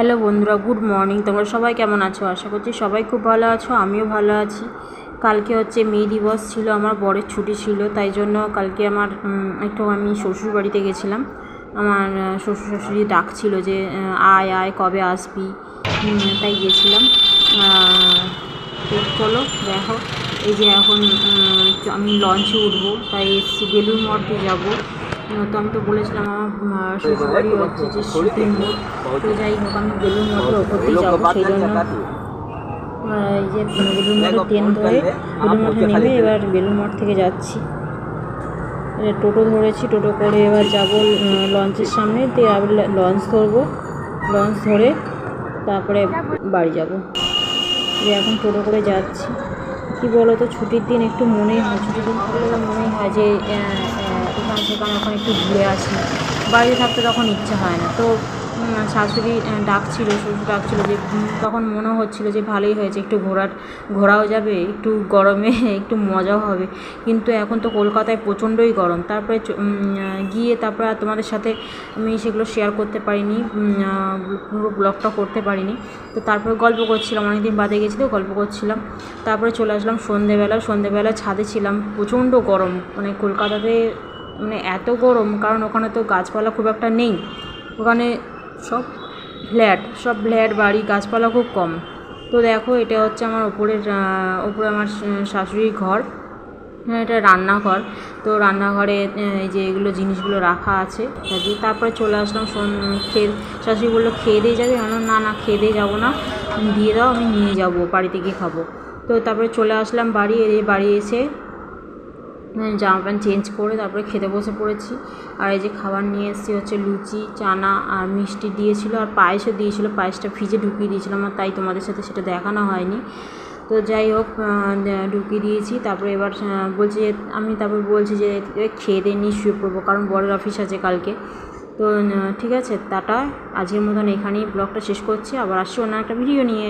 Hello বন্ধুরা, good morning. তোমরা সবাই কেমন আছো? আশা করছি সবাই খুব ভালো আছো, আমিও ভালো আছি। কালকে হচ্ছে মে দিবস ছিল, আমার বরের ছুটি ছিল, তাই জন্য কালকে আমার একটু আমি শ্বশুর বাড়িতে গেছিলাম। আমার শ্বশুর শাশুড়ি ডাকছিল যে আয় আয়, কবে আসবি? তাই গেছিলাম। চলো, দেখো। এই যে এখন আমি লঞ্চে উঠবো, তাই এসছি বেলুর মঠে যাব। তো আমি তো বলেছিলাম আমার শ্বশুরবাড়ি হচ্ছে যে মোড় তো। যাই হোক আমি বেলুন মঠের ওপর দিয়ে যাব সেই জন্য এই যে বেলুন মঠের ট্রেন ধরে বেলুর মঠে নেমে এবার বেলুন মঠ থেকে যাচ্ছি। টোটো ধরেছি টোটো করে এবার যাব লঞ্চের সামনে দিয়ে আবার লঞ্চ ধরবো লঞ্চ ধরে তারপরে বাড়ি যাব। যে এখন টোটো করে যাচ্ছি। কি বলো তো ছুটির দিন একটু মনেই হয়, ছুটির দিন থাকলে তো মনেই হয় যে এখান সেখানে এখন একটু ঘুরে আসি। বাড়িতে থাকতে তখন ইচ্ছা হয় না। তো শাশুড়ি ডাকছিল, শ্বশুর ডাকছিল যে তখন মনে হচ্ছিল যে ভালোই হয়েছে, একটু ঘোরার ঘোরাও যাবে, একটু গরমে, একটু মজাও হবে। কিন্তু এখন তো কলকাতায় প্রচণ্ডই গরম। তারপরে গিয়ে তারপরে তোমাদের সাথে আমি সেগুলো শেয়ার করতে পারিনি পুরো ব্লগটা করতে পারিনি। তো তারপরে গল্প করছিলাম, অনেকদিন বাদে গেছি তো গল্প করছিলাম। তারপরে চলে আসলাম সন্ধেবেলা সন্ধেবেলা ছাদে ছিলাম, প্রচণ্ড গরম। মানে কলকাতাতে মানে এত গরম, কারণ ওখানে তো গাছপালা খুব একটা নেই। ওখানে সব ফ্ল্যাট সব ফ্ল্যাট, বাড়ি, গাছপালা খুব কম। তো দেখো, এটা হচ্ছে আমার ওপরের ওপরে আমার শাশুড়ির ঘর। হ্যাঁ এটা রান্নাঘর। তো রান্নাঘরে এই যে এগুলো জিনিসগুলো রাখা আছে। তারপরে চলে আসলাম খেয়ে, শাশুড়ি বলল, খেয়ে দিয়ে যাবে? আমি না না, খেয়ে দিয়ে যাব না। দিয়ে দাও, আমি নিয়ে যাব, বাড়িতে গিয়ে খাব। তো তারপরে চলে আসলাম বাড়ি, এই বাড়ি এসে জামা প্যান্ট চেঞ্জ করে তারপরে খেতে বসে পড়েছি। আর এই যে খাবার নিয়ে এসেছি হচ্ছে লুচি, চানা আর মিষ্টি দিয়েছিল আর পায়েসও দিয়েছিল। পায়েসটা ফ্রিজে ঢুকিয়ে দিয়েছিলাম আর তাই তোমাদের সাথে সেটা দেখানো হয়নি। তো যাই হোক ঢুকিয়ে দিয়েছি। তারপরে এবার বলছি যে, আমি তারপর বলছি যে খেয়ে দিয়ে নিয়ে শুয়ে পড়ব কারণ বড়ের অফিস আছে কালকে। তো ঠিক আছে, টাটা। আজকের মতন এখানেই ব্লগটা শেষ করছি। আবার আসছি অন্য একটা ভিডিও নিয়ে।